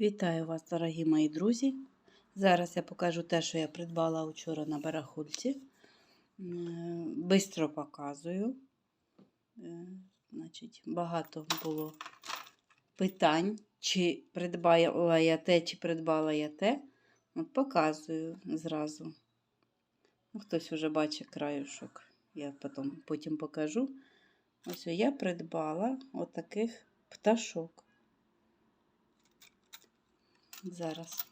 Вітаю вас, дорогі мої друзі. Зараз я покажу те, що я придбала вчора на барахульці. Бистро показую. Е, Значить, багато було питань, чи придбала я те, чи придбала я те. От показую зразу. Ну, хтось вже бачить краюшок. Я потім, потім покажу. Ось я придбала отаких пташок. Зараз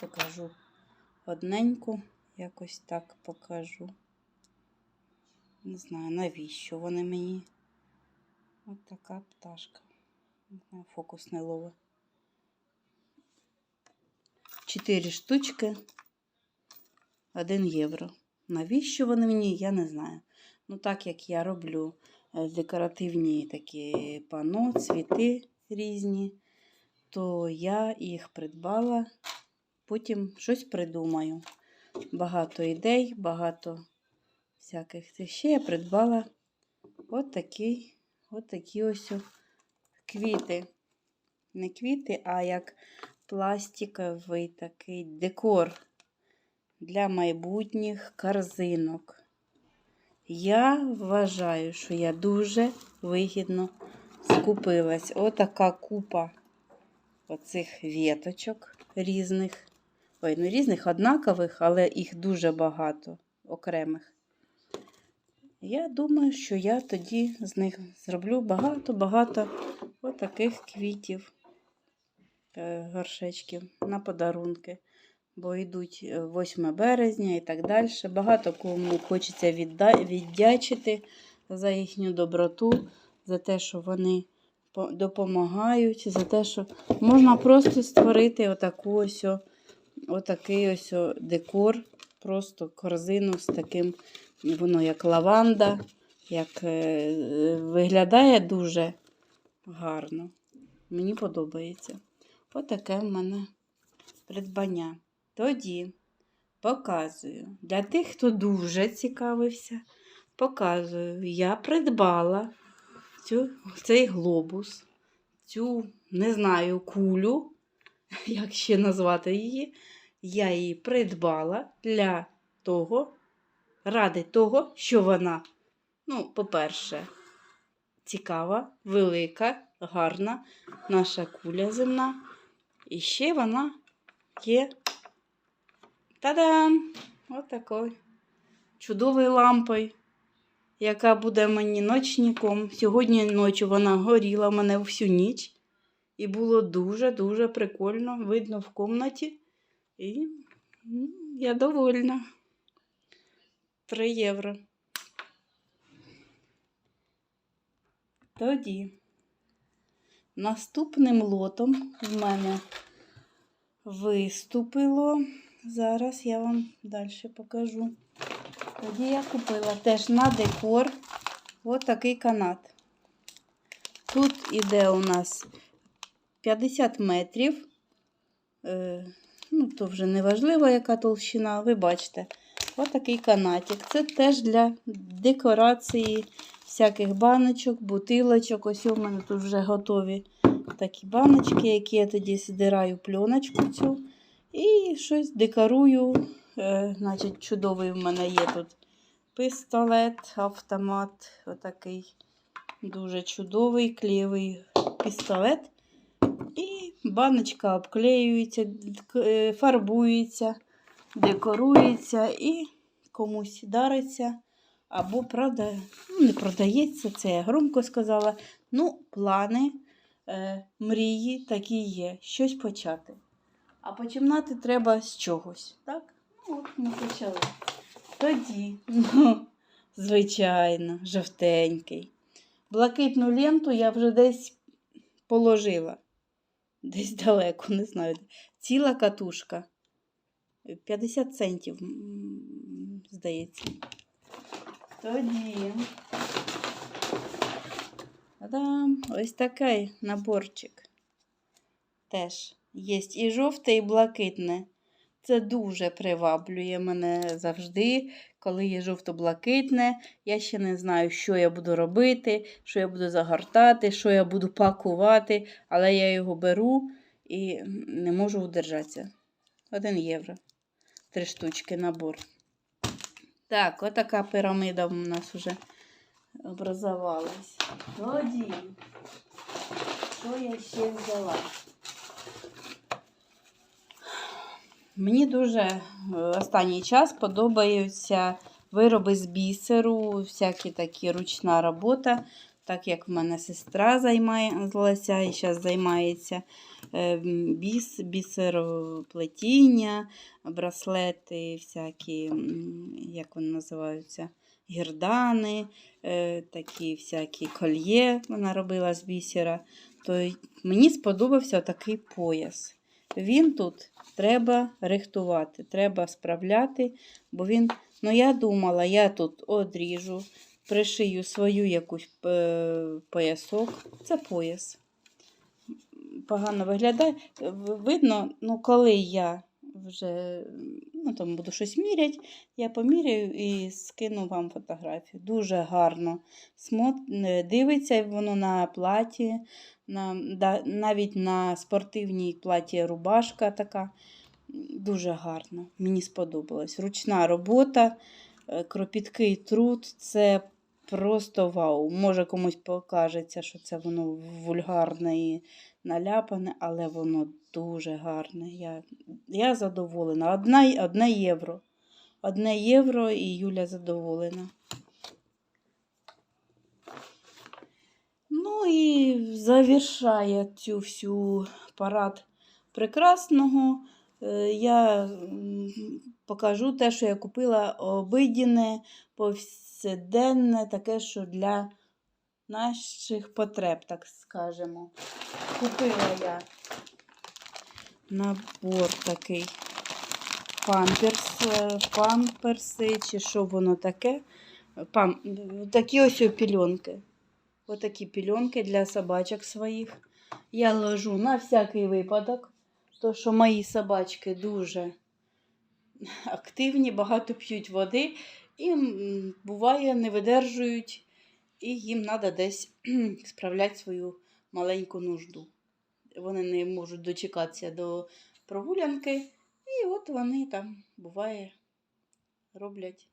покажу одненьку, якось так покажу. Не знаю, навіщо вони мені. Ось така пташка. Не знаю, фокус не ловить. Чотири штучки. Один євро. Навіщо вони мені, я не знаю. Ну, так як я роблю е, декоративні такі пано, цвіти різні то я їх придбала, потім щось придумаю. Багато ідей, багато всяких. Це ще я придбала от такі, от такі ось квіти. Не квіти, а як пластиковий такий декор для майбутніх корзинок. Я вважаю, що я дуже вигідно скупилась. Отака купа оцих віточок різних. Ой, ну різних однакових, але їх дуже багато окремих. Я думаю, що я тоді з них зроблю багато-багато отаких квітів, е, горшечків на подарунки. Бо йдуть 8 березня і так далі. Багато кому хочеться віддячити за їхню доброту, за те, що вони допомагають за те, що можна просто створити отаку ось, отакий ось декор, просто корзину з таким, воно як лаванда, як е, виглядає дуже гарно. Мені подобається. Отаке в мене придбання. Тоді показую. Для тих, хто дуже цікавився, показую, я придбала цю, цей глобус, цю, не знаю, кулю, як ще назвати її, я її придбала для того, ради того, що вона, ну, по-перше, цікава, велика, гарна наша куля земна. І ще вона є. Та-дам! Ось такою чудовою лампою яка буде мені ночником. Сьогодні ночі вона горіла в мене всю ніч. І було дуже-дуже прикольно, видно в кімнаті. І ну, я довольна. 3 євро. Тоді наступним лотом в мене виступило. Зараз я вам далі покажу. Тоді я купила теж на декор от такий канат. Тут іде у нас 50 метрів. Е, ну, то вже не важливо, яка толщина, ви бачите. Ось такий канатик. Це теж для декорації всяких баночок, бутилочок. Ось у мене тут вже готові такі баночки, які я тоді здираю пленочку цю. І щось декорую. Е, значить, чудовий в мене є тут пістолет, автомат. Отакий дуже чудовий клєвий пістолет. І баночка обклеюється, е, фарбується, декорується і комусь дариться. Або прода... ну, не продається, це я громко сказала. Ну, плани, е, мрії такі є, щось почати. А починати треба з чогось. Так? Ну, ми почали. Тоді, ну, звичайно, жовтенький. Блакитну ленту я вже десь положила. Десь далеко, не знаю. Ціла катушка. 50 центів, здається. Тоді. Та-дам! Ось такий наборчик. Теж є і жовте, і блакитне. Це дуже приваблює мене завжди, коли є жовто-блакитне. Я ще не знаю, що я буду робити, що я буду загортати, що я буду пакувати, але я його беру і не можу удержатися. Один євро. Три штучки набор. Так, отака пірамида у нас вже образовалась. Тоді, що я ще взяла? Мені дуже е, останній час подобаються вироби з бісеру, всякі такі ручна робота, так як в мене сестра займалася і зараз займається е, біс, бісероплетіння, браслети, всякі, як вони називаються, гірдани, е, такі всякі кольє вона робила з бісера. То мені сподобався такий пояс. Він тут треба рихтувати, треба справляти, бо він, ну я думала, я тут одріжу, пришию свою якусь е, поясок. Це пояс. Погано виглядає. Видно, ну коли я вже ну, там буду щось міряти, я поміряю і скину вам фотографію. Дуже гарно е, дивиться воно на платі, на, навіть на спортивній платі рубашка така. Дуже гарно. Мені сподобалось. Ручна робота, е, кропіткий труд це просто вау. Може комусь покажеться, що це воно вульгарне і наляпане, але воно дуже гарне. Я, я задоволена. Одна, одне євро. Одне євро і Юля задоволена. Ну і завершає цю всю парад прекрасного. е, Я покажу те, що я купила обидіне, повсякденне, таке, що для наших потреб, так скажемо. Купила я набор такий памперс, е, памперси, чи що воно таке. Пам... Такі ось пільонки. Отакі пільонки для собачок своїх. Я ложу на всякий випадок, то що мої собачки дуже активні, багато п'ють води і буває не видержують, і їм треба десь справляти свою маленьку нужду. Вони не можуть дочекатися до прогулянки, і от вони там буває роблять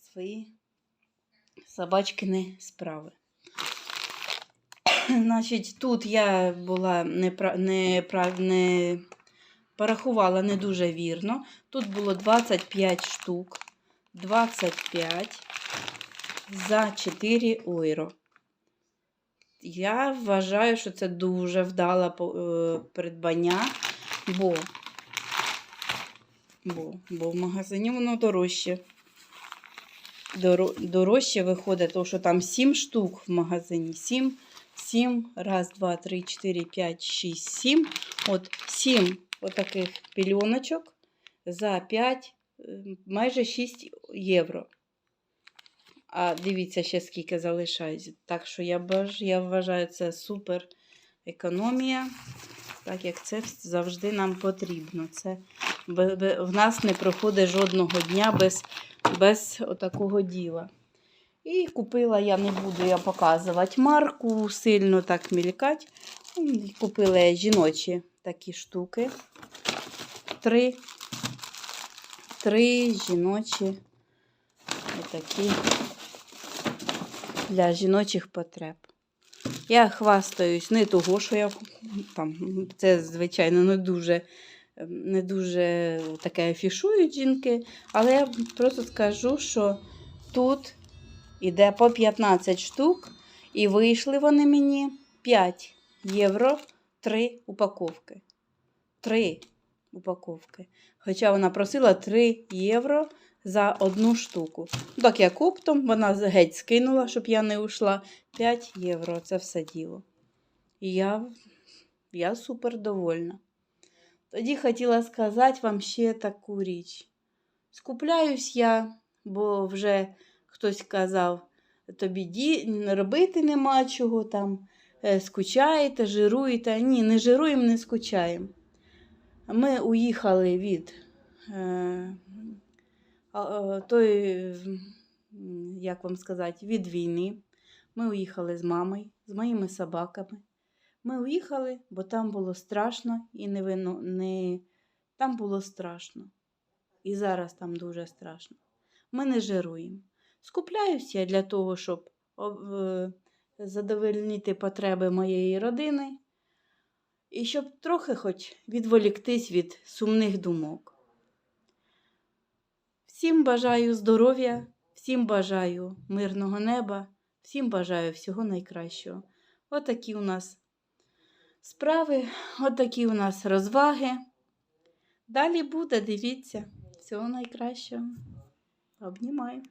свої собачкини справи. Значить, тут я була не, не, не порахувала не дуже вірно. Тут було 25 штук. 25 за 4 євро. Я вважаю, що це дуже вдале е, придбання, бо, бо, бо в магазині воно дорожче. Доро- Дорожче виходить, тому що там 7 штук в магазині. 7, 7, раз, два, три, чотири, п'ять, шість, сім. От 7 отаких пільоночок за 5, майже 6 євро. А дивіться ще скільки залишається. Так що я, баж, я вважаю, це супер економія. Так як це завжди нам потрібно. Це в нас не проходить жодного дня без, без отакого діла. І купила я, не буду я показувати марку, сильно так мількать. Купила я жіночі такі штуки. Три. Три жіночі отакі для жіночих потреб. Я хвастаюсь не того, що я там, це, звичайно, не дуже, не дуже таке афішують жінки, але я просто скажу, що тут іде по 15 штук, і вийшли вони мені 5 євро 3 упаковки. 3 упаковки. Хоча вона просила 3 євро за одну штуку. Так як оптом, вона геть скинула, щоб я не ушла. 5 євро це все діло. І я, я супер довольна. Тоді хотіла сказати вам ще таку річ. Скупляюсь я, бо вже хтось казав, тобі ді... робити нема чого там, е, скучаєте, жируєте. Ні, не жируємо, не скучаємо. Ми уїхали від е, той, як вам сказати, від війни. Ми уїхали з мамою, з моїми собаками. Ми уїхали, бо там було страшно і не, вино, не... там було страшно. І зараз там дуже страшно. Ми не жируємо. Скупляюся я для того, щоб е, задовольнити потреби моєї родини і щоб трохи хоч відволіктись від сумних думок. Всім бажаю здоров'я, всім бажаю мирного неба, всім бажаю всього найкращого. Отакі у нас справи, отакі у нас розваги. Далі буде, дивіться, всього найкращого. Обнімаю.